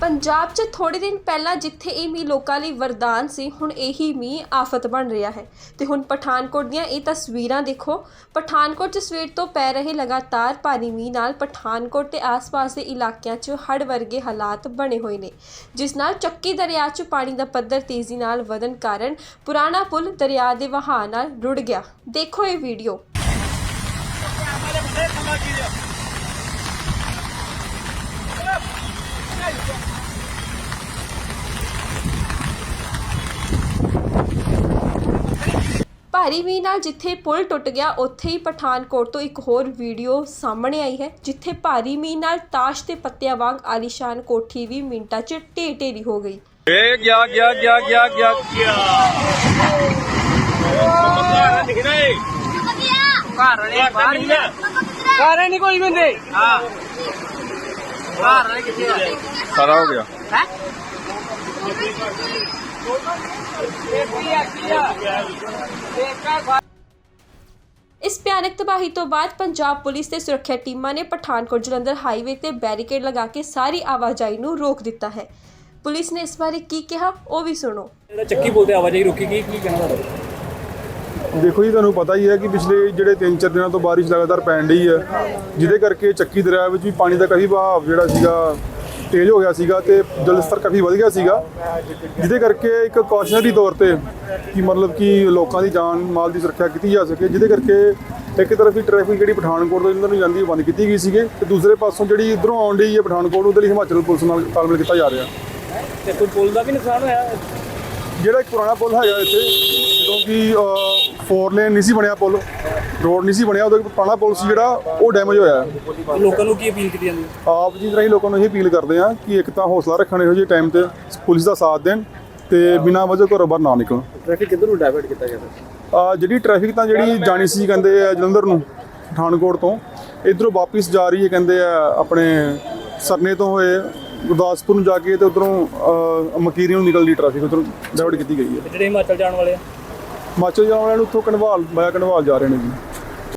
ਪੰਜਾਬ 'ਚ ਥੋੜੇ ਦਿਨ ਪਹਿਲਾਂ ਜਿੱਥੇ ਇਹ ਮੀਂਹ ਲੋਕਾਂ ਲਈ ਵਰਦਾਨ ਸੀ, ਹੁਣ ਇਹੀ ਮੀਂਹ ਆਫਤ ਬਣ ਰਿਹਾ ਹੈ। ਤੇ ਹੁਣ ਪਠਾਨਕੋਟ ਦੀਆਂ ਇਹ ਤਸਵੀਰਾਂ ਦੇਖੋ। ਪਠਾਨਕੋਟ 'ਚ ਸਵੇਰ ਤੋਂ ਪੈ ਰਹੇ ਲਗਾਤਾਰ ਭਾਰੀ ਮੀਂਹ ਨਾਲ ਪਠਾਨਕੋਟ ਤੇ ਆਸ-ਪਾਸ ਦੇ ਇਲਾਕਿਆਂ 'ਚ ਹੜ੍ਹ ਵਰਗੇ ਹਾਲਾਤ ਬਣੇ ਹੋਏ ਨੇ, ਜਿਸ ਨਾਲ ਚੱਕੀ ਦਰਿਆ 'ਚ ਪਾਣੀ ਦਾ ਪੱਧਰ ਤੇਜ਼ੀ ਨਾਲ ਵਧਣ ਕਾਰਨ ਪੁਰਾਣਾ ਪੁਲ ਦਰਿਆ ਦੇ ਵਹਾਅ ਨਾਲ ਰੁੜ ਗਿਆ। ਦੇਖੋ ਇਹ ਵੀਡੀਓ। ਭਾਰੀ ਮੀਂਹ ਨਾਲ ਜਿੱਥੇ ਪੁਲ ਟੁੱਟ ਗਿਆ ਉੱਥੇ ਹੀ ਪਠਾਨਕੋਟ ਤੋਂ ਇੱਕ ਹੋਰ ਵੀਡੀਓ ਸਾਹਮਣੇ ਆਈ ਹੈ ਜਿੱਥੇ ਭਾਰੀ ਮੀਂਹ ਨਾਲ ਤਾਸ਼ ਦੇ ਪੱਤਿਆਂ ਵਾਂਗ ਆਲੀਸ਼ਾਨ ਕੋਠੀ ਵੀ ਮਿੰਟਾਂ 'ਚ ਢੇਰ ਢੇਰੀ ਹੋ ਗਈ। ਏ ਗਿਆ ਗਿਆ ਗਿਆ ਗਿਆ ਗਿਆ। ਘਰ ਵਾਲੇ ਬਾਹਰ ਹੀ ਆ। ਘਰ ਨਹੀਂ ਕੋਈ ਬੰਦੇ ਹਾਂ। ਘਰ ਵਾਲੇ ਕਿੱਥੇ ਆ? ਸਾਰਾ ਹੋ ਗਿਆ। ਹੈ? ਇਸ ਭਿਆਨਕ ਤਬਾਹੀ ਤੋਂ ਬਾਅਦ ਪੰਜਾਬ ਪੁਲਿਸ ਤੇ ਸੁਰੱਖਿਆ ਟੀਮਾਂ ਨੇ ਪਠਾਨਕੋਟ ਜਲੰਧਰ ਹਾਈਵੇ ਤੇ ਬੈਰੀਕੇਡ ਲਗਾ ਕੇ ਸਾਰੀ ਆਵਾਜਾਈ ਨੂੰ ਰੋਕ ਦਿੱਤਾ ਹੈ। ਪੁਲਿਸ ਨੇ ਇਸ ਬਾਰੇ ਕੀ ਕਿਹਾ ਉਹ ਵੀ ਸੁਣੋ। ਜਿਹੜਾ ਚੱਕੀ ਬੋਲਦੇ ਆਵਾਜਾਈ ਰੁਕੀ ਕੀ ਕੀ ਕਹਿਣਾ ਤੁਹਾਡਾ? ਦੇਖੋ ਜੀ ਤੁਹਾਨੂੰ ਪਤਾ ਹੀ ਹੈ ਕਿ ਪਿਛਲੇ ਜਿਹੜੇ 3-4 ਦਿਨਾਂ ਤੋਂ ਬਾਰਿਸ਼ ਲਗਾਤਾਰ ਪੈਣ ਰਹੀ ਹੈ ਜਿਹਦੇ ਕਰਕੇ ਚੱਕੀ ਦਰਿਆ ਵਿੱਚ ਵੀ ਪਾਣੀ ਦਾ ਕਾਫੀ ਵਹਾਅ ਜਿਹੜਾ ਸੀਗਾ ਤੇਜ਼ ਹੋ ਗਿਆ ਸੀਗਾ ਤੇ ਜਲ ਸਤਰ ਕਾਫੀ ਵਧ ਗਿਆ ਸੀਗਾ। ਜਿਹਦੇ ਕਰਕੇ ਇੱਕ ਕੌਸ਼ਨਰੀ ਤੌਰ ਤੇ ਕਿ ਮਤਲਬ ਕਿ ਲੋਕਾਂ ਦੀ ਜਾਨ ਮਾਲ ਦੀ ਸੁਰੱਖਿਆ ਕੀਤੀ ਜਾ ਸਕੇ। ਜਿਹਦੇ ਕਰਕੇ ਇੱਕ ਤਰਫ ਹੀ ਟ੍ਰੈਫਿਕ ਜਿਹੜੀ ਪਠਾਨਕੋਟ ਤੋਂ ਜਲੰਧਰ ਨੂੰ ਜਾਂਦੀ ਬੰਦ ਕੀਤੀ ਗਈ ਸੀਗੀ ਤੇ ਦੂਸਰੇ ਪਾਸੋਂ ਜਿਹੜੀ ਇਧਰੋਂ ਆਉਣ ਡਈ ਹੈ ਪਠਾਨਕੋਟ ਉਹਦੇ ਲਈ ਹਿਮਾਚਲ ਪੁਲਿਸ ਨਾਲ ਤਾਲਮੇਲ ਕੀਤਾ ਜਾ ਰਿਹਾ। ਤੇ ਕੋਈ ਪੁਲ ਦਾ ਵੀ ਨੁਕਸਾਨ ਹੋਇਆ? ਜਿਹੜਾ ਇੱਕ ਪੁਰਾਣਾ ਪੁਲ ਹੈਗਾ ਇੱਥੇ ਜਦੋਂ ਕਿ ਲੇਨ ਨਹੀਂ ਸੀ ਬਣਿਆ ਪੁਲ ਰੋਡ ਨਹੀਂ ਸੀ ਬਣਿਆ ਉਹਦਾ ਪੁਰਾਣਾ ਪੁਲ ਸੀ ਜਿਹੜਾ ਉਹ ਡੈਮੇਜ ਹੋਇਆ। ਲੋਕਾਂ ਨੂੰ ਕੀ ਅਪੀਲ ਕੀਤੀ ਜਾਂਦੀ? ਹੈ? ਆਪ ਜੀ ਰਾਹੀਂ ਲੋਕਾਂ ਨੂੰ ਇਹ ਅਪੀਲ ਕਰਦੇ ਆ ਕਿ ਇੱਕ ਤਾਂ ਹੌਸਲਾ ਰੱਖਣ ਇਹੋ ਜਿਹੇ ਟਾਈਮ ਤੇ ਪੁਲਿਸ ਦਾ ਸਾਥ ਦੇਣ ਤੇ ਬਿਨਾਂ ਵਜ੍ਹਾ ਘਰੋਂ ਬਾਹਰ ਨਾ ਨਿਕਲਣ। ਟ੍ਰੈਫਿਕ ਕਿੱਧਰ ਨੂੰ ਡਾਇਵਰਟ ਕੀਤਾ ਗਿਆ ਆ ਜਿਹੜੀ ਟ੍ਰੈਫਿਕ ਤਾਂ ਜਿਹੜੀ ਜਾਣੀ ਸੀ ਕਹਿੰਦੇ ਆ ਜਲੰਧਰ ਨੂੰ ਪਠਾਨਕੋਟ ਤੋਂ ਇਧਰੋਂ ਵਾਪਿਸ ਜਾ ਰਹੀ ਹੈ ਕਹਿੰਦੇ ਆ ਆਪਣੇ ਸਰਨੇ ਤੋਂ ਹੋਏ ਗੁਰਦਾਸਪੁਰ ਨੂੰ ਜਾ ਕੇ ਤੇ ਉਧਰੋਂ ਮਕੀਰੀ ਨੂੰ ਨਿਕਲਦੀ ਟ੍ਰੈਫਿਕ ਉਧਰੋਂ ਡਾਇਵਰਟ ਕੀਤੀ ਗਈ ਹੈ। ਜਿਹੜੇ ਹਿਮਾਚਲ ਜਾਣ ਵਾਲੇ ਆ? ਹਿਮਾਚਲ ਜਾਣ ਵਾਲਿਆਂ ਨੂੰ ਉੱਥੋਂ ਕਨਵਾਲ ਬਾਇਆ ਕਨਵਾਲ ਜਾ ਰਹੇ ਨੇ ਜੀ।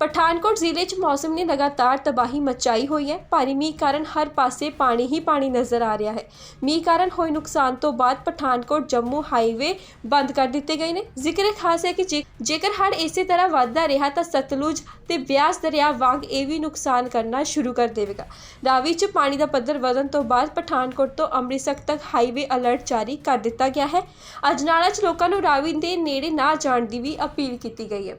ਪਠਾਨਕੋਟ ਜ਼ਿਲ੍ਹੇ 'ਚ ਮੌਸਮ ਨੇ ਲਗਾਤਾਰ ਤਬਾਹੀ ਮਚਾਈ ਹੋਈ ਹੈ। ਭਾਰੀ ਮੀਂਹ ਕਾਰਨ ਹਰ ਪਾਸੇ ਪਾਣੀ ਹੀ ਪਾਣੀ ਨਜ਼ਰ ਆ ਰਿਹਾ ਹੈ। ਮੀਂਹ ਕਾਰਨ ਹੋਏ ਨੁਕਸਾਨ ਤੋਂ ਬਾਅਦ ਪਠਾਨਕੋਟ, ਜੰਮੂ ਹਾਈਵੇ ਬੰਦ ਕਰ ਦਿੱਤੇ ਗਏ ਨੇ। ਜ਼ਿਕਰ ਖਾਸ ਹੈ ਕਿ ਜੇ- ਜੇਕਰ ਹੜ੍ਹ ਇਸੇ ਤਰ੍ਹਾਂ ਵੱਧਦਾ ਰਿਹਾ ਤਾਂ ਸਤਲੁਜ ਤੇ ਬਿਆਸ ਦਰਿਆ ਵਾਂਗ ਇਹ ਵੀ ਨੁਕਸਾਨ ਕਰਨਾ ਸ਼ੁਰੂ ਕਰ ਦੇਵੇਗਾ। ਰਾਵੀ 'ਚ ਪਾਣੀ ਦਾ ਪੱਧਰ ਵਧਣ ਤੋਂ ਬਾਅਦ ਪਠਾਨਕੋਟ ਤੋਂ ਅੰਮ੍ਰਿਤਸਰ ਤੱਕ ਹਾਈਵੇ ਅਲਰਟ ਜਾਰੀ ਕਰ ਦਿੱਤਾ ਗਿਆ ਹੈ। ਅਜਨਾਲਾ 'ਚ ਲੋਕਾਂ ਨੂੰ ਰਾਵੀ ਦੇ ਨੇੜੇ ਨਾ ਜਾਣ ਦੀ ਵੀ ਅਪੀਲ ਕੀਤੀ ਗਈ ਹੈ।